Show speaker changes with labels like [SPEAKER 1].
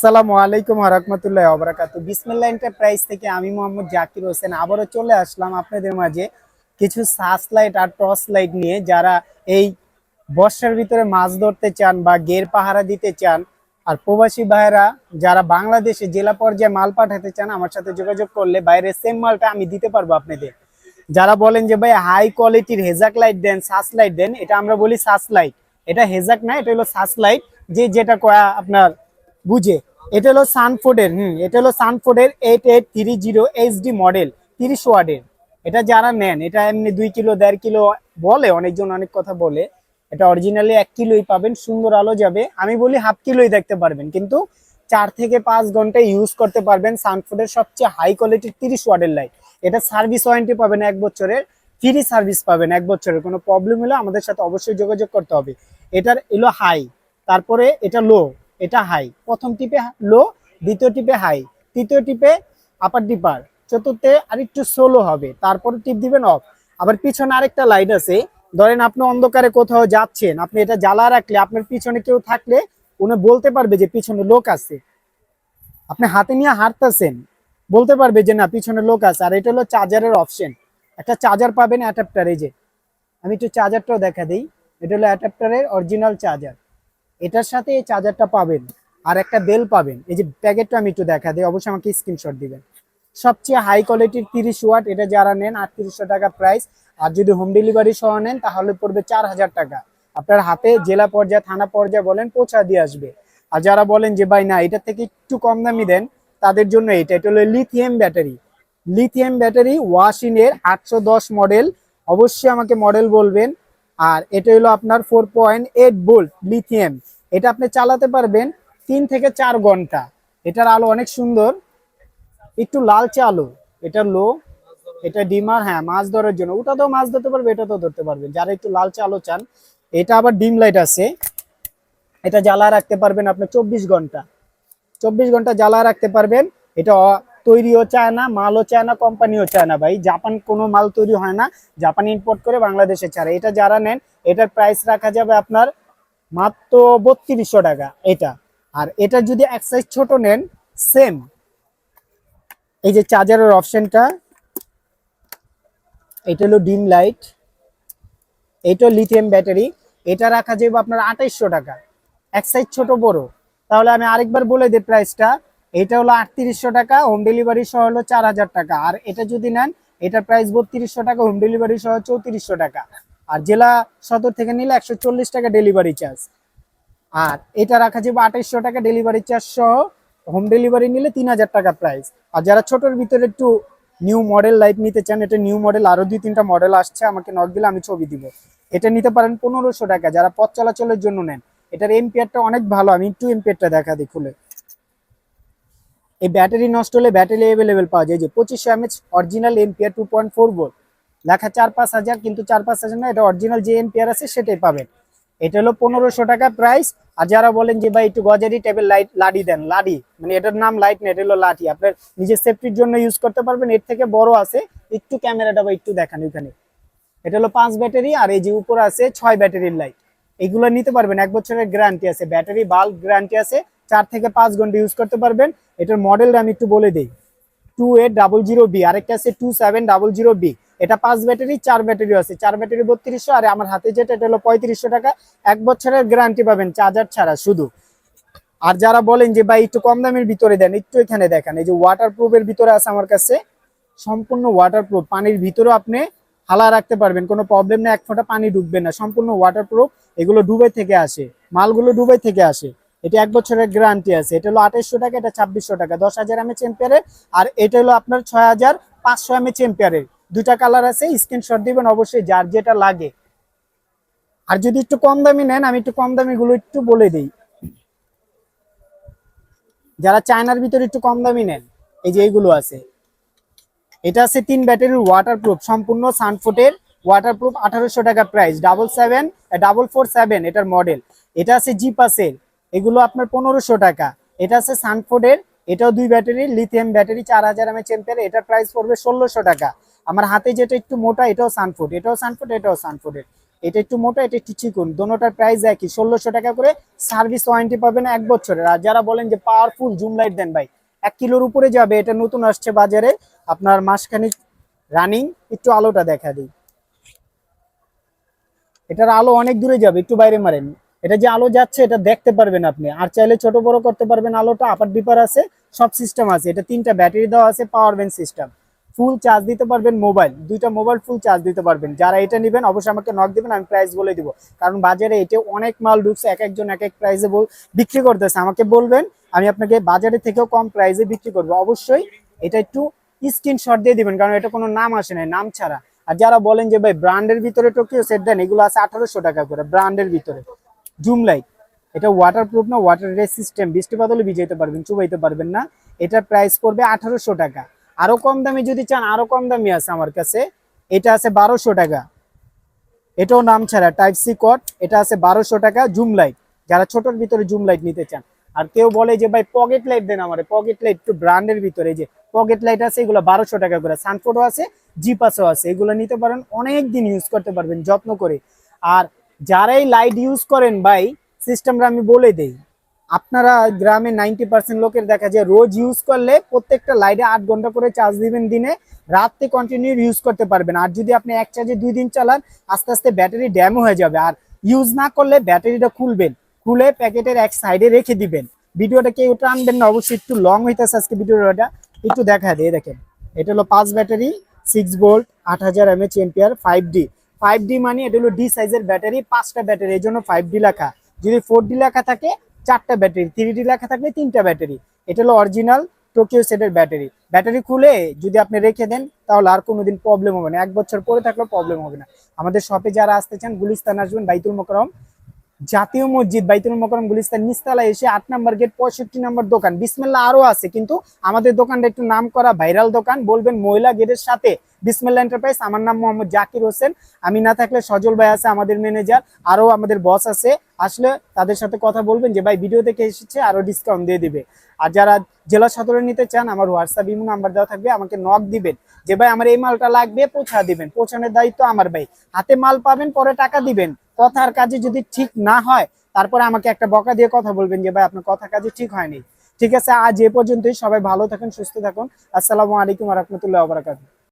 [SPEAKER 1] আসসালামু আলাইকুম রহমতুল্লাহ অবরাকাত বিসমিল্লা এন্টারপ্রাইজ থেকে আমি মোহাম্মদ জাকির হোসেন আবারও চলে আসলাম আপনাদের মাঝে কিছু সাস লাইট আর টর্চ লাইট নিয়ে। যারা এই বর্ষার ভিতরে মাছ ধরতে চান বা গের পাহারা দিতে চান, আর প্রবাসী ভাইরা যারা বাংলাদেশে জেলা পর্যায়ে মাল পাঠাতে চান, আমার সাথে যোগাযোগ করলে বাইরের সেম মালটা আমি দিতে পারব আপনাদের। যারা বলেন যে, ভাই হাই কোয়ালিটির হেজাক লাইট দেন সাস লাইট দেন, এটা আমরা বলি সাস লাইট এটা হেজাক না, এটা হলো সাস লাইট যে যেটা আপনার বুঝে। এটা হলো সানফোর্ডের, হুম, এটা হলো সানফোর্ডের eight eight three zero HD model তিরিশ ওয়ার্ডের এটা যারা নেন, এটা এমনি দুই কিলো, দেড় কিলো বলে, অনেকজন অনেক কথা বলে। এটা অরিজিনালি এক কিলোই পাবেন, সুন্দর আলো যাবে। আমি বলি হাফ কিলোই দেখতে পারবেন, কিন্তু চার থেকে পাঁচ ঘণ্টা ইউজ করতে পারবেন সানফোর্ডের সবচেয়ে হাই কোয়ালিটির তিরিশ ওয়ার্ডের লাইট এটা সার্ভিস ওয়ারেন্টি পাবেন এক বছরের ফ্রি সার্ভিস পাবেন এক বছরের। কোনো প্রবলেম হলে আমাদের সাথে অবশ্যই যোগাযোগ করতে হবে। এটার এলো হাই তারপরে এটা লো এটা হাই প্রথম টিপে লো দ্বিতীয় টিপে হাই তৃতীয় টিপে আপার ডিপার চতুর্থে আরেকটু সোলো হবে। তারপরে টিপ দিবেন অফ আবার পিছনে আরেকটা লাইট আছে। ধরেন আপনি অন্ধকারে কোথাও যাচ্ছেন, আপনি এটা জ্বালা রাখলে আপনার পিছনে কেউ থাকলে উনি বলতে পারবে যে পিছনে লোক আছে। আপনি হাতে নিয়ে হাঁটতেছেন, বলতে পারবে যে না, পিছনে লোক আছে। আর এটা হলো চার্জারের অপশন একটা চার্জার পাবেন অ্যাডাপ্টার এই যে। আমি একটু চার্জারটাও দেখা দিই। এটা হলো অ্যাডাপ্টারের অরিজিনাল চার্জার এটার সাথে এই চার্জারটা পাবেন আর একটা বেল পাবেন। এই যে প্যাকেটটা আমি একটু দেখা দিই, অবশ্যই আমাকে স্ক্রিনশট দিবেন। সবচেয়ে হাই কোয়ালিটির তিরিশ ওয়াট এটা যারা নেন, আটত্রিশশো টাকা প্রাইস আর যদি হোম ডেলিভারি সহ নেন, তাহলে পড়বে চার হাজার টাকা। আপনার হাতে জেলা পর্যায়ে, থানা পর্যায়ে বলেন, পৌঁছা দিয়ে আসবে। আর যারা বলেন যে, ভাই না এটা থেকে একটু কম দামি দেন, তাদের জন্য এটা এটা হলো lithium battery lithium battery washing এর আটশো মডেল অবশ্যই আমাকে মডেল বলবেন। আর এটা হলো আপনার four point eight volt lithium এটা আপনি চালাতে পারবেন তিন থেকে চার ঘণ্টা। এটার আলো অনেক সুন্দর। একটু লালচে আলো। এটা লো এটা ডিমার হ্যাঁ মাছ ধরার জন্য। ওটা তো মাছ ধরতে পারবে, এটা তো ধরতে পারবেন যারা একটু লালচে আলো চান, এটা আবার ডিম লাইট আছে। এটা জ্বালা রাখতে পারবেন আপনি চব্বিশ ঘণ্টা। চব্বিশ ঘণ্টা জ্বালা রাখতে পারবেন। এটা তৈরিও চায় না, মালও চায় না, কোম্পানিও চায় না ভাই। জাপান কোনো মাল তৈরি হয় না, জাপান ইম্পোর্ট করে বাংলাদেশে ছাড়ে। এটা যারা নেন, এটার প্রাইস রাখা যাবে আপনার মাত্র বত্রিশশো টাকা এটা। আর এটা যদি এক সাইজ ছোট নেন সেম এই যে চার্জারের অপশনটা এটা হলো ডিম লাইট এটা লিথিয়াম ব্যাটারি এটা রাখা যাবে আপনার আঠাইশশো টাকা। এক সাইজ ছোট বড়। তাহলে আমি আরেকবার বলে দিই প্রাইসটা এটা হলো আটত্রিশশো টাকা হোম ডেলিভারি সহ হলো চার হাজার টাকা। আর এটা যদি নেন, এটার প্রাইস বত্রিশশো টাকা হোম ডেলিভারি সহ চৌত্রিশশো টাকা। আর জেলা সদর থেকে নিলে একশো চল্লিশ টাকা ডেলিভারি চার্জ আর এটা রাখা যাবে আঠাইশশো টাকা ডেলিভারি চার্জ সহ হোম ডেলিভারি নিলে তিন হাজার টাকা প্রাইস আর যারা ছোটোর ভিতরে একটু নিউ মডেল লাইট নিতে চান, এটা নিউ মডেল আরও দুই তিনটা মডেল আসছে, আমাকে নক দিলে আমি ছবি দিব। এটা নিতে পারেন পনেরোশো টাকা, যারা পথ চলাচলের জন্য নেন। এটার এমপিআরটা অনেক ভালো, আমি একটু এমপিআরটা দেখা দিই খুলে। এই ব্যাটারি নষ্ট হলে ব্যাটারি অ্যাভেলেবেল পাওয়া যায়। যে পঁচিশশো MH original MPR two point four volt লেখা চার পাঁচ হাজার, কিন্তু চার পাঁচ হাজার না, এটা অরিজিনাল যে এমপিআর আছে সেটাই পাবেন। এটা হলো পনেরোশো টাকা প্রাইস আর যারা বলেন যে ভাই একটু গজারি টাইপের লাইট লাডি দেন, লাডি। মানে এটার নাম লাইট না, এটা হলো লাঠি। আপনার নিজের সেফটির জন্য ইউজ করতে পারবেন। এর থেকে বড় আছে, একটু ক্যামেরাটা বা একটু দেখান ওইখানে। এটা হলো পাঁচ ব্যাটারি, আর এই যে উপর আছে ছয় ব্যাটারির লাইট এগুলো নিতে পারবেন, এক বছরের গ্যারান্টি আছে। ব্যাটারি বাল্ব গ্যারান্টি আছে। চার থেকে পাঁচ ঘণ্টা ইউজ করতে পারবেন। এটার মডেলটা আমি একটু বলে দিই। Two eight double zero B আরেকটা আছে two seven double zero B এটা পাঁচ ব্যাটারি চার ব্যাটারি আছে। চার ব্যাটারি বত্রিশশো, আর আমার হাতে যেটা, এটা হলো পঁয়ত্রিশশো টাকা। এক বছরের গ্যারান্টি পাবেন চার্জার ছাড়া শুধু। আর যারা বলেন যে, ভাই, একটু কম দামের ভিতরে দেন, একটু এখানে দেখেন। এই যে ওয়াটার প্রুফের ভিতরে আছে আমার কাছে। সম্পূর্ণ ওয়াটার প্রুফ পানির ভিতরেও আপনি হালা রাখতে পারবেন। কোনো প্রবলেম না এক ফোঁটা পানি ডুববে না। সম্পূর্ণ ওয়াটার প্রুফ এগুলো দুবাই থেকে আসে। মালগুলো দুবাই থেকে আসে। এটা এক বছরের গ্যারান্টি আছে। এটা হলো আঠাইশশো টাকা, এটা ছাব্বিশশো টাকা। দশ হাজার এমএচ এম্পিয়ারের আর এটা হলো আপনার ছয় হাজার পাঁচশো এমএচ এম্পিয়ারের দুইটা কালার আছে স্ক্রিনশট দিবেন, অবশ্যই যার যেটা লাগে। আর যদি একটু কম দামি নেন, আমি একটু কম দামি গুলো একটু বলে দিই। যারা চায়নার ভিতরে একটু কম দামি নেন, এই যে এইগুলো আছে। এটা আছে তিন ব্যাটারির ওয়াটারপ্রুফ সম্পূর্ণ সানফুটের ওয়াটারপ্রুফ আঠারোশো টাকা price double seven double four seven এটার মডেল এটা আছে জি পাসের এগুলো আপনার পনেরোশো টাকা। এটা আছে সানফোর্ডের, এটাও দুই ব্যাটারি লিথিয়াম ব্যাটারি, চার হাজার এমএচ এম্পিয়ার এটার প্রাইস পড়বে ষোলোশো টাকা। আমার হাতে যেটা একটু মোটা, এটাও সানফুড এটাও সানফুড এটাও সানফুডের এটা একটু মোটা, এটা একটু চিকুন, দোনোটার প্রাইস একই, ষোলোশো টাকা করে সার্ভিস ওয়ারেন্টি পাবেন এক বছরের। আর যারা বলেন যে পাওয়ারফুল জুম লাইট দেন ভাই, এক কিলোর উপরে যাবে, এটা নতুন আসছে বাজারে। আপনার মাসখানিক রানিং একটু আলোটা দেখা দিই। এটার আলো অনেক দূরে যাবে, একটু বাইরে মারেন। এটা যে আলো যাচ্ছে, এটা দেখতে পারবেন আপনি। আর চাইলে ছোট বড় করতে পারবেন, আলোটা আপার ডিপার আছে, সব সিস্টেম আছে। এটা তিনটা ব্যাটারি দেওয়া আছে power bank system full charge দিতে পারবেন মোবাইল দুইটা মোবাইল ফুল চার্জ দিতে পারবেন। যারা এটা নেবেন, অবশ্যই আমাকে নক দিবেন, আমি প্রাইস বলে দিব। কারণ বাজারে এটা অনেক মাল ঢুকছে, এক একজন এক এক প্রাইসে বিক্রি করতেছে। আমাকে বলবেন, আমি আপনাকে বাজারে থেকেও কম প্রাইসে বিক্রি করব। অবশ্যই এটা একটু স্ক্রিনশট দিয়ে দিবেন, কারণ এটা কোনো নাম আসে না নাম ছাড়া। আর যারা বলেন যে, ভাই ব্র্যান্ডের ভিতরে টোকিও সেট দেন, এগুলো আছে আঠারোশো টাকা করে ব্র্যান্ডের ভিতরে। Zoom light. এটা ওয়াটার প্রুফ না ওয়াটার রেসিস্টেম বৃষ্টি বাদলে ভিজাইতে পারবেন, চুবাইতে পারবেন না। এটার প্রাইস পড়বে আঠারোশো টাকা। আরও কম দামি যদি চান, আরও কম দামি আছে আমার কাছে। এটা আছে বারোশো টাকা। এটাও নাম ছাড়া টাইপ সি কট এটা আছে বারোশো টাকা, জুম লাইট। যারা ছোটর ভিতরে জুম লাইট নিতে চান। আর কেউ বলে যে, ভাই পকেট লাইট দেন আমার। পকেট লাইট একটু ব্র্যান্ডের ভিতরে যে পকেট লাইট আছে, এগুলো বারোশো টাকা করে। সানফোটো আছে জিপাসও আছে, এগুলো নিতে পারেন। অনেক দিন ইউজ করতে পারবেন, যত্ন করে। আর যারাই লাইট ইউজ করেন ভাই সিস্টেমটা আমি বলে দেই। আপনারা গ্রামে নাইনটি পার্সেন্ট লোকের দেখা যায় রোজ ইউজ করলে প্রত্যেকটা লাইটে আট ঘণ্টা করে চার্জ দিবেন দিনে, রাত্রে কন্টিনিউ ইউজ করতে পারবেন। আর যদি আপনি এক চার্জে দুই দিন চালান, আস্তে আস্তে ব্যাটারি ড্যামও হয়ে যাবে। আর ইউজ না করলে ব্যাটারিটা খুলবেন, খুলে প্যাকেটের এক সাইডে রেখে দিবেন। ভিডিওটা কেউ টানবেন না, অবশ্যই একটু লং হইতেছে আজকে ভিডিওটা। একটু দেখা দিয়ে দেখেন। এটা হলো পাঁচ ব্যাটারি সিক্স ভোল্ট আট হাজার MH ampere five D five D মানে এটা হলো ডি সাইজের ব্যাটারি পাঁচটা ব্যাটারি এই জন্য ফাইভ ডি লেখা। যদি ফোর ডি লেখা থাকে, চারটা ব্যাটারি থ্রি ডি লেখা থাকলে তিনটা ব্যাটারি এটা হলো অরিজিনাল টোকিও সেটের ব্যাটারি ব্যাটারি খুলে যদি আপনি রেখে দেন, তাহলে আর কোনোদিন প্রবলেম হবে না। এক বছর পরে থাকলেও প্রবলেম হবে না। আমাদের শপে যারা আসতে চান, গুলিস্তান আসবেন, বাইতুল মোকরম জাতীয় মসজিদ বাইতুল মোকরম গুলিস্তান নিস্তালা এসে আট নম্বর গেট, পঁয়ষট্টি নম্বর দোকান। বিসমেল্লা আরও আছে, কিন্তু আমাদের দোকানটা একটু নাম করা ভাইরাল দোকান। বলবেন মহিলা গেটের সাথে। বিসমেল্লা এন্টারপ্রাইজ আমার নাম মোহাম্মদ জাকির হোসেন। আমি না থাকলে সজল ভাই আছে আমাদের ম্যানেজার আরও আমাদের বস আছে। আসলে তাদের সাথে কথা বলবেন যে, ভাই ভিডিও দেখে এসেছে, আরও ডিসকাউন্ট দিয়ে দিবে। আর যারা জেলা সদরে নিতে চান, আমার হোয়াটসঅ্যাপ ইমো নাম্বার দেওয়া থাকবে, আমাকে নক দিবেন। যে, ভাই, আমার এই মালটা লাগবে, পৌঁছা দিবেন। পৌঁছানোর দায়িত্ব আমার ভাই। হাতে মাল পাবেন, পরে টাকা দিবেন। কথার কাজে যদি ঠিক না হয়, তারপরে আমাকে একটা বকা দিয়ে কথা বলবেন যে, ভাই, আপনার কথা কাজে ঠিক হয়নি। ঠিক আছে, আজ এ পর্যন্তই। সবাই ভালো থাকুন, সুস্থ থাকুন। আসসালামু আলাইকুম রহমতুল্লাহ বারাকাতুহ।